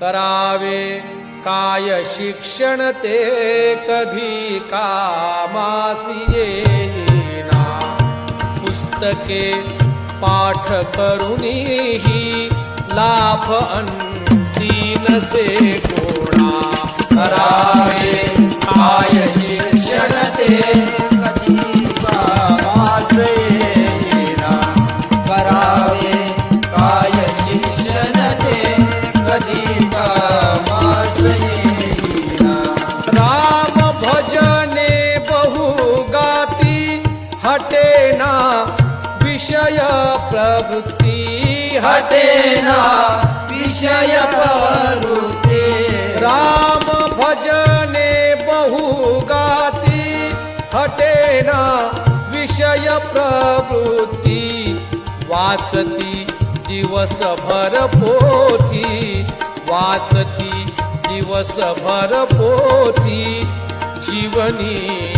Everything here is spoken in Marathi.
करावे काय शिक्षण ते कधी कामासी येईना. पुस्तके पाठ करूनही लाभ अंती नसे कोणा. करावे काय शिक्षण ते कधी करावे काय शिक्षण ते कधी हटेना विषय प्रवृत्ति हटेना विषय प्रवृत्ति। राम भजने बहु गाती हटेना विषय प्रवृत्ति। वाचती दिवसभर पोथी वाचती दिवस भर पोथी जीवनी